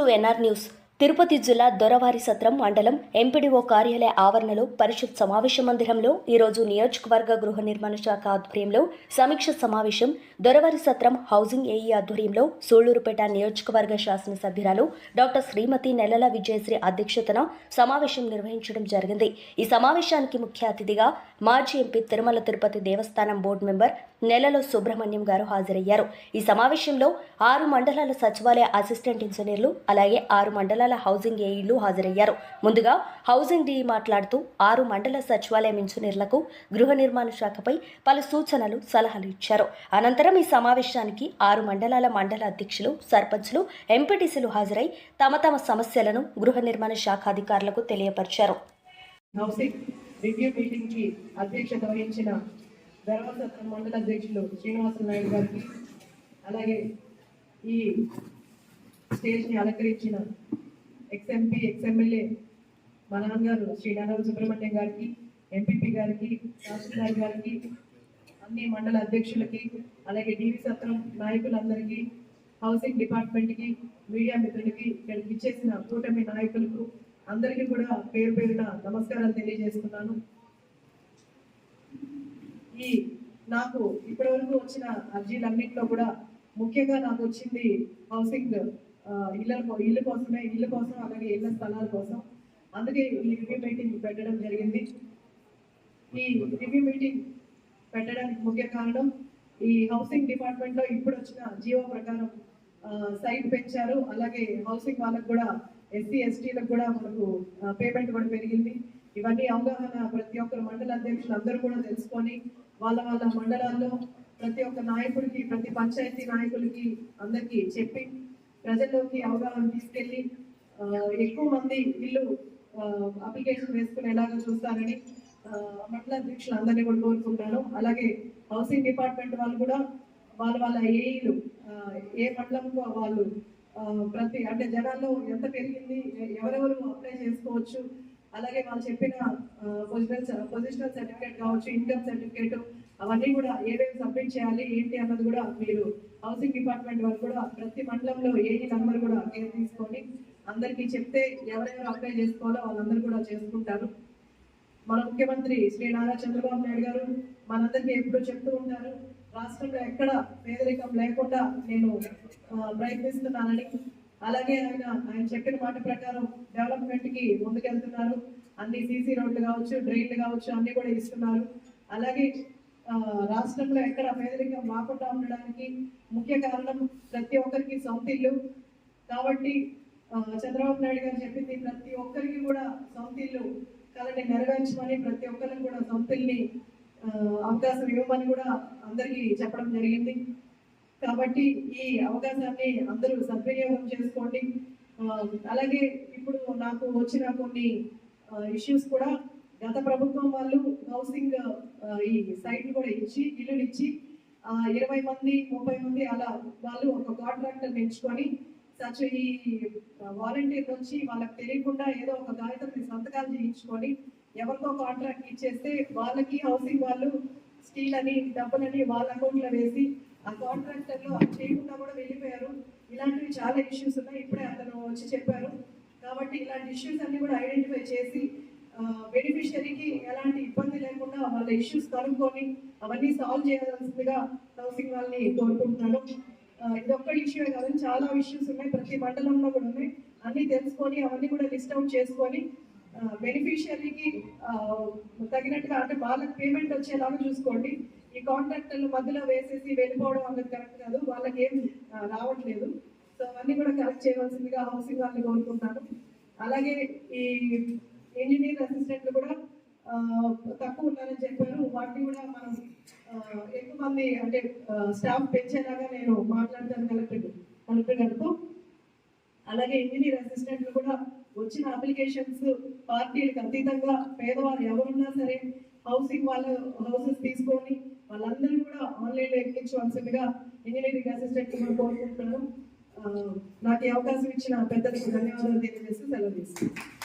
To NR news. Tirupati జిల్లా దొరవారి సత్రం మండలం ఎంపీడీఓ కార్యాలయ ఆవరణలో పరిషత్ సమావేశ మందిరంలో ఈరోజు నియోజకవర్గ గృహ నిర్మాణ శాఖ ఆధ్వర్యంలో సమీక్ష సమావేశం. దొరవారి సత్రం హౌసింగ్ ఏఈ ఆధ్వర్యంలో సూళ్ళూరుపేట నియోజకవర్గ శాసనసభ్యురాలు డాక్టర్ శ్రీమతి నెలల విజయశ్రీ అధ్యక్షతన సమావేశం నిర్వహించడం జరిగింది. ఈ సమావేశానికి ముఖ్య అతిథిగా మాజీ ఎంపీ తిరుమల తిరుపతి దేవస్థానం బోర్డు మెంబర్ నెలలో సుబ్రహ్మణ్యం గారు హాజరయ్యారు. ఈ సమావేశంలో ఆరు మండలాల సచివాలయ అసిస్టెంట్ ఇంజనీర్లు అలాగే ఆరు మండలాల హౌసింగ్ ఏఈలు హాజరయ్యారు. ముందుగా హౌసింగ్ డిఈ మాట్లాడుతూ ఆరు మండల సచివాలయం ఇంజనీర్లకు గృహ నిర్మాణ శాఖపై పలు సూచనలు సలహాలు ఇచ్చారు. అనంతరం ఈ సమావేశానికి ఆరు మండలాల మండల అధ్యక్షులు సర్పంచ్లు ఎంపీటీసీలు హాజరై తమ తమ సమస్యలను గృహ నిర్మాణ శాఖ అధికారులకు తెలియపరిచారు. హౌసింగ్ రివ్యూ మీటింగ్కి అధ్యక్షత వహించిన ధర్మసత్ర మండల అధ్యక్షులు శ్రీనివాస నాయుడు గారికి అలాగే ఈ స్టేజ్ని అలంకరించిన ఎక్స్ఎంపీ ఎక్స్ఎమ్మెల్యే మా నాన్నగారు శ్రీ నారాయణ సుబ్రహ్మణ్యం గారికి ఎంపీపీ గారికి తహసీల్దార్ గారికి అన్ని మండల అధ్యక్షులకి అలాగే డివి సత్రం నాయకులందరికీ హౌసింగ్ డిపార్ట్మెంట్కి మీడియా మిత్రులకి ఇక్కడికి ఇచ్చేసిన కూటమి నాయకులకు అందరికీ కూడా పేరు పేరున నమస్కారాలు తెలియజేస్తున్నాను. ఈ నాకు ఇప్పటి వరకు వచ్చిన అర్జీలన్నింటిలో కూడా ముఖ్యంగా నాకు వచ్చింది హౌసింగ్ ఇళ్ళ కో- ఇల్లు కోసమే ఇల్లు కోసం అలాగే ఇళ్ళ స్థలాల కోసం. అందుకే ఈ రివ్యూ మీటింగ్ పెట్టడం జరిగింది. ఈ రివ్యూ మీటింగ్ పెట్టడానికి ముఖ్య కారణం ఈ హౌసింగ్ డిపార్ట్మెంట్లో ఇప్పుడు వచ్చిన జీవో ప్రకారం సైట్ పెంచారు. అలాగే హౌసింగ్ వాళ్ళకు కూడా ఎస్సీ ఎస్టీలకు కూడా మనకు పేమెంట్ కూడా పెరిగింది. ఇవన్నీ అవగాహన ప్రతి ఒక్కరు మండల అధ్యక్షులు అందరూ కూడా తెలుసుకొని వాళ్ళ వాళ్ళ మండలాల్లో ప్రతి ఒక్క నాయకుడికి ప్రతి పంచాయతీ నాయకులకి అందరికీ చెప్పి ప్రజల్లోకి అవగాహన తీసుకెళ్ళి ఎక్కువ మంది ఇల్లు అప్లికేషన్ వేసుకునేలాగా చూస్తారని మండల అధ్యక్షులు అందరినీ కూడా కోరుకుంటాను. అలాగే హౌసింగ్ డిపార్ట్మెంట్ వాళ్ళు కూడా వాళ్ళ వాళ్ళ ఏఈలు ఏ మండలంలో వాళ్ళు ప్రతి అంటే జనాల్లో ఎంత పెరిగింది ఎవరెవరు అప్లై చేసుకోవచ్చు అలాగే వాళ్ళు చెప్పిన పొజిషనల్ పొజిషనల్ సర్టిఫికేట్ కావచ్చు ఇన్కమ్ సర్టిఫికేట్ అవన్నీ కూడా ఏమేమి సబ్మిట్ చేయాలి ఏంటి అన్నది కూడా మీరు హౌసింగ్ డిపార్ట్మెంట్ వాళ్ళు కూడా ప్రతి మండలంలో ఏ నంబర్ కూడా కేర్ తీసుకొని అందరికీ చెప్తే ఎవరెవరు అప్లై చేసుకోవాలో వాళ్ళందరూ కూడా చేసుకుంటారు. మన ముఖ్యమంత్రి శ్రీ నారా చంద్రబాబు నాయుడు గారు మనందరికీ ఎప్పుడూ చెప్తూ ఉంటారు రాష్ట్రంలో ఎక్కడ పేదరికం లేకుండా నేను ప్రయత్నిస్తున్నానని అలాగే ఆయన ఆయన చెప్పిన మాట ప్రకారం డెవలప్మెంట్కి ముందుకెళ్తున్నారు. అన్ని సీసీ రోడ్లు కావచ్చు డ్రైన్లు కావచ్చు అన్ని కూడా ఇస్తున్నారు. అలాగే రాష్ట్రంలో ఎక్కడ పేదరికం రాకుండా ఉండడానికి ముఖ్య కారణం ప్రతి ఒక్కరికి సొంత ఇల్లు. కాబట్టి చంద్రబాబు నాయుడు గారు చెప్పింది ప్రతి ఒక్కరికి కూడా సొంత ఇల్లు కళని నెరవేర్చమని ప్రతి ఒక్కరికి కూడా సొంత ఇల్ని అవకాశం ఇవ్వమని కూడా అందరికీ చెప్పడం జరిగింది. కాబట్టి ఈ అవకాశాన్ని అందరూ సద్వినియోగం చేసుకోండి. అలాగే ఇప్పుడు నాకు వచ్చిన కొన్ని ఇష్యూస్ కూడా గత ప్రభుత్వం వాళ్ళు హౌసింగ్ ఈ సైట్ కూడా ఇచ్చి ఇల్లులు ఇచ్చి ఇరవై మంది ముప్పై మంది అలా వాళ్ళు ఒక కాంట్రాక్టర్ ఎంచుకొని సచ్ ఈ వాలంటీర్ నుంచి వాళ్ళకి తెలియకుండా ఏదో ఒక కాగితం సంతకాలు చేయించుకొని ఎవరికో కాంట్రాక్ట్ ఇచ్చేస్తే వాళ్ళకి హౌసింగ్ వాళ్ళు స్టీల్ అని డబ్బులని వాళ్ళ అకౌంట్లో వేసి ఆ కాంట్రాక్టర్లో అది చేయకుండా కూడా వెళ్ళిపోయారు. ఇలాంటివి చాలా ఇష్యూస్ ఉన్నాయి. ఇప్పుడే అతను వచ్చి చెప్పారు. కాబట్టి ఇలాంటి ఇష్యూస్ అన్ని కూడా ఐడెంటిఫై చేసి బెనిఫిషియరీకి ఎలాంటి ఇబ్బంది లేకుండా వాళ్ళ ఇష్యూస్ కనుక్కొని అవన్నీ సాల్వ్ చేయాల్సిందిగా హౌసింగ్ వాళ్ళని కోరుకుంటున్నాను. ఆ, ఇదొక్క ఇష్యూ కాదు చాలా ఇష్యూస్ ఉన్నాయి. ప్రతి మండలంలో కూడా ఉన్నాయి. అన్ని తెలుసుకొని అవన్నీ కూడా లిస్ట్ అవుట్ చేసుకొని బెనిఫిషియరీకి తగినట్టుగా అంటే వాళ్ళకి పేమెంట్ వచ్చేలాగా చూసుకోండి. ఈ కాంట్రాక్టర్లు మధ్యలో వేసేసి వెళ్ళిపోవడం అన్నది కరెక్ట్ కాదు. వాళ్ళకి ఏం రావట్లేదు. సో అవన్నీ కూడా కరెక్ట్ చేయవలసిందిగా హౌసింగ్ వాళ్ళని కోరుకుంటాను. అలాగే ఈ ఇంజనీర్ అసిస్టెంట్లు కూడా తక్కువ ఉన్నారని చెప్పారు. వాటిని కూడా మనం ఎక్కువ మంది అంటే స్టాఫ్ పెంచేలాగా నేను మాట్లాడతాను కలెక్టర్ కలెక్టర్ గారితో. అలాగే ఇంజనీర్ అసిస్టెంట్లు కూడా వచ్చిన అప్లికేషన్స్ పార్టీలకు అతీతంగా పేదవారు ఎవరున్నా సరే హౌసింగ్ వాళ్ళ హౌసెస్ తీసుకొని వాళ్ళందరూ కూడా ఆన్లైన్లో ఎక్కించవలసిందిగా ఇంజనీరింగ్ అసిస్టెంట్ కూడా కోరుకుంటున్నాను. నాకు ఈ అవకాశం ఇచ్చిన పెద్దలకు ధన్యవాదాలు తెలియజేస్తూ సెలవు తీసుకుంటాను